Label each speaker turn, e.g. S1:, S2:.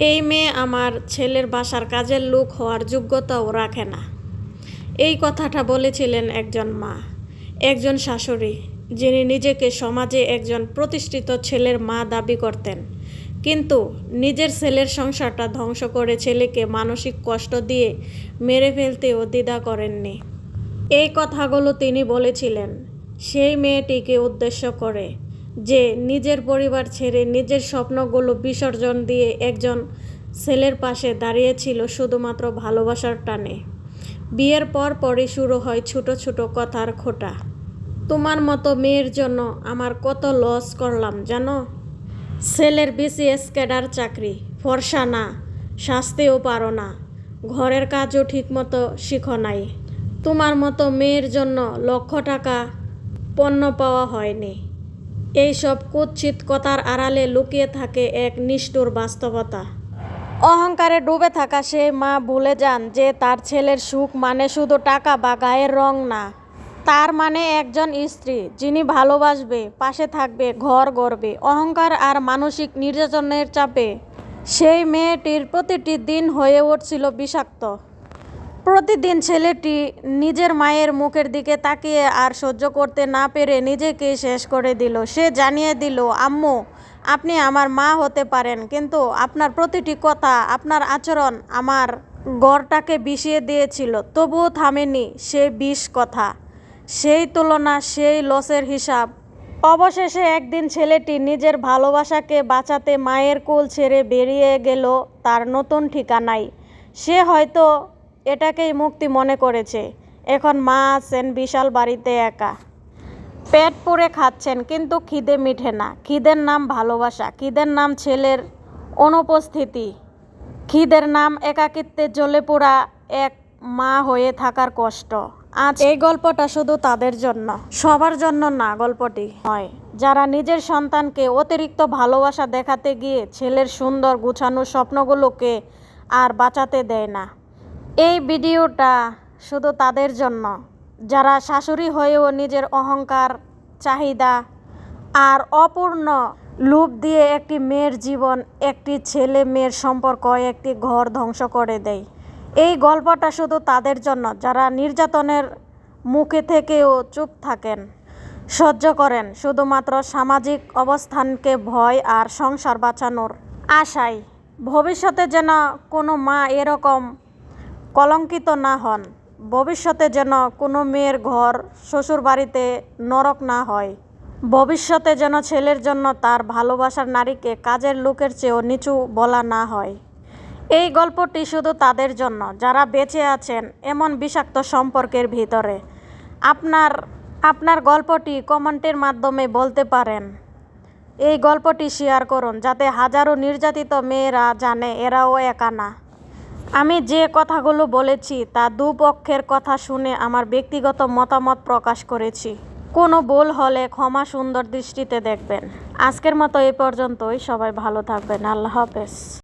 S1: এই মেয়ে আমার ছেলের বাসার কাজের লোক হওয়ার যোগ্যতাও রাখে না। এই কথাটা বলেছিলেন একজন মা, একজন শাশুড়ি, যিনি নিজেকে সমাজে একজন প্রতিষ্ঠিত ছেলের মা দাবি করতেন। কিন্তু নিজের ছেলের সংসারটা ধ্বংস করে ছেলেকে মানসিক কষ্ট দিয়ে মেরে ফেলতেও দ্বিধা করেননি। এই কথাগুলো তিনি বলেছিলেন, সেই মেয়েটিকে উদ্দেশ্য করে যে নিজের পরিবার ছেড়ে নিজের স্বপ্নগুলো বিসর্জন দিয়ে একজন ছেলের পাশে দাঁড়িয়েছিল শুধুমাত্র ভালোবাসার টানে। বিয়ের পর পরই শুরু হয় ছোট ছোট কথার খোটা। তোমার মতো মেয়ের জন্য আমার কত লস করলাম, জানো? ছেলের বিসিএস ক্যাডার চাকরি, ফর্সা না, শাস্তিও পারো না। ঘরের কাজও ঠিকমতো শিখো নাই। তোমার মতো মেয়ের জন্য লক্ষ টাকা পণ্য পাওয়া হয়নি। এইসব কুৎসিত কথার আড়ালে লুকিয়ে থাকে এক নিষ্ঠুর বাস্তবতা। অহংকারে ডুবে থাকা সে মা ভুলে যান যে তার ছেলের সুখ মানে শুধু টাকা বা গায়ের রং না। তার মানে একজন স্ত্রী, যিনি ভালোবাসবে, পাশে থাকবে, ঘর গড়বে, অহংকার আর মানসিক নির্যাতনের চাপে। সেই মেয়েটির প্রতিটি দিন হয়ে উঠছিল বিষাক্ত। প্রতিদিন ছেলেটি নিজের মায়ের মুখের দিকে তাকিয়ে আর সহ্য করতে না পেরে নিজেকে শেষ করে দিল। সে জানিয়ে দিল, আম্মু, আপনি আমার মা হতে পারেন, কিন্তু আপনার প্রতিটি কথা, আপনার আচরণ আমার গড়টাকে বিষিয়ে দিয়েছিল। তবুও থামেনি সে বিষ কথা। সেই তুলনা, সেই লসের হিসাব। অবশেষে একদিন ছেলেটি নিজের ভালোবাসাকে বাঁচাতে মায়ের কোল ছেড়ে বেরিয়ে গেল তার নতুন ঠিকানায়। সে হয়তো এটাকেই মুক্তি মনে করেছে। এখন মা আছেন বিশাল বাড়িতে একা। পেট পুড়ে খাচ্ছেন, কিন্তু খিদে মিঠে না। খিদের নাম ভালোবাসা, খিদের নাম ছেলের অনুপস্থিতি। খিদের নাম একাকিত্বে জ্বলে পোড়া এক মা হয়ে থাকার কষ্ট। আজ এই গল্পটা শুধু তাদের জন্য, সবার জন্য না, গল্পটি হয় যারা নিজের সন্তানকে অতিরিক্ত ভালোবাসা দেখাতে গিয়ে ছেলের সুন্দর গুছানো স্বপ্নগুলোকে আর বাঁচাতে দেয় না। এই ভিডিওটা শুধু তাদের জন্য। যারা শাশুড়ি হয়েও নিজের অহংকার, চাহিদা আর অপূর্ণ লোভ দিয়ে একটি মেয়ের জীবন, একটি ছেলে মেয়ের সম্পর্ক, একটি ঘর ধ্বংস করে দেয়। এই গল্পটা শুধু তাদের জন্য। যারা নির্যাতনের মুখে থেকেও চুপ থাকেন, সহ্য করেন, শুধুমাত্র সামাজিক অবস্থানকে ভয় আর সংসার বাঁচানোর আশায়। ভবিষ্যতে যেন কোনো মা এরকম কলঙ্কিত না হন। ভবিষ্যতে যেন কোনো মেয়ের ঘর শ্বশুর বাড়িতে নরক না হয়। ভবিষ্যতে যেন ছেলের জন্য তার ভালোবাসার নারীকে কাজের লোকের চেয়েও নিচু বলা না হয়। এই গল্পটি শুধু তাদের জন্য, যারা বেঁচে আছেন এমন বিষাক্ত সম্পর্কের ভিতরে। আপনার আপনার গল্পটি কমেন্টের মাধ্যমে বলতে পারেন। এই গল্পটি শেয়ার করুন, যাতে হাজারো নির্যাতিত মেয়েরা জানে এরাও একা না। আমি যে কথাগুলো বলেছি তা দুপক্ষের কথা শুনে আমার ব্যক্তিগত মতামত প্রকাশ করেছি। কোনো ভুল হলে ক্ষমা সুন্দর দৃষ্টিতে দেখবেন। আজকের মতো এ পর্যন্তই। সবাই ভালো থাকবেন। আল্লাহ হাফেজ।